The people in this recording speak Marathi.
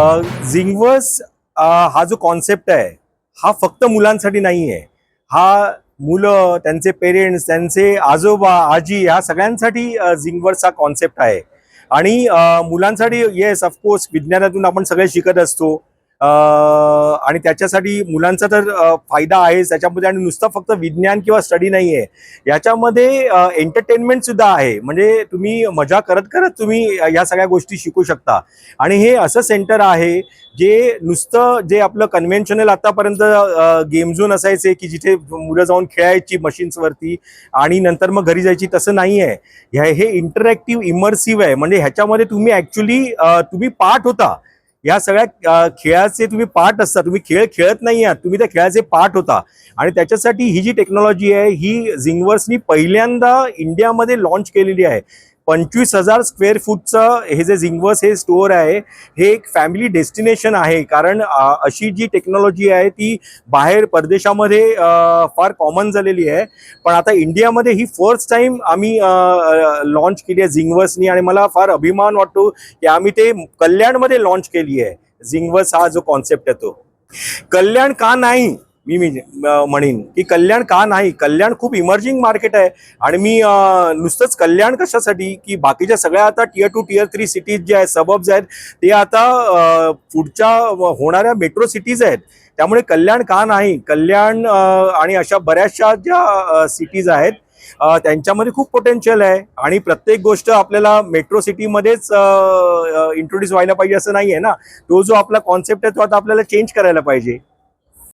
झिंगवर्स हा जो कॉन्सेप्ट आहे हा फक्त मुलांसाठी नाही आहे हा मुलं त्यांचे पेरेंट्स त्यांचे आजोबा आजी ह्या सगळ्यांसाठी झिंगवर्स हा कॉन्सेप्ट आहे. आणि मुलांसाठी येस ऑफकोर्स विज्ञानातून आपण सगळे शिकत असतो. आणि त्याच्यासाठी मुलांचा तर फायदा आहेच. त्याच्यामध्ये आणि नुसतं फक्त विज्ञान किंवा स्टडी नाही आहे याच्यामध्ये एंटरटेनमेंट सुद्धा आहे. म्हणजे तुम्ही मजा करत करत तुम्ही या सगळ्या गोष्टी शिकू शकता. आणि हे असं सेंटर आहे जे नुसतं जे आपलं कन्व्हेन्शनल आतापर्यंत गेम झोन असायचे की जिथे मुलं जाऊन खेळायची मशीन्सवरती आणि नंतर मग घरी जायची तसं नाही आहे हे इंटरॅक्टिव्ह इमर्सिव्ह आहे. म्हणजे ह्याच्यामध्ये तुम्ही ॲक्च्युली तुम्ही पार्ट होता. या सगळ्या खेळाचे तुम्ही पार्ट असता. तुम्ही खेळ खेळत नाही आहात. तुम्ही त्या खेळाचे पार्ट होता. आणि त्याच्यासाठी ही जी टेक्नॉलॉजी आहे ही झिंगवर्सनी पहिल्यांदा इंडियामध्ये लॉन्च केलेली आहे. पंचवीस हजार स्क्वेअर फूटचं हे जे झिंगवर्स हे स्टोअर आहे हे एक फॅमिली डेस्टिनेशन आहे. कारण अशी जी टेक्नॉलॉजी आहे ती बाहेर परदेशामध्ये फार कॉमन झालेली आहे. पण आता इंडियामध्ये ही फर्स्ट टाईम आम्ही लॉन्च केली आहे झिंगवसनी आणि मला फार अभिमान वाटतो की आम्ही ते कल्याणमध्ये लॉन्च केली आहे. झिंगवस हा जो कॉन्सेप्ट आहे तो. कल्याण का नाही? मी मी म्हणेन की कल्याण का नाही? कल्याण खूप इमर्जिंग मार्केट आहे. आणि मी नुसतंच कल्याण कशासाठी? की बाकीच्या सगळ्या आता tier two tier three cities जे आहेत सबब्स आहेत ते आता पुढच्या होणाऱ्या मेट्रो सिटीज आहेत. त्यामुळे कल्याण का नाही? कल्याण आणि अशा बऱ्याचशा ज्या सिटीज आहेत त्यांच्यामध्ये खूप पोटेन्शियल आहे. आणि प्रत्येक गोष्ट आपल्याला मेट्रो सिटीमध्येच इंट्रोड्यूस व्हायला पाहिजे असं नाही आहे ना. तो जो आपला कॉन्सेप्ट आहे तो आता आपल्याला चेंज करायला पाहिजे.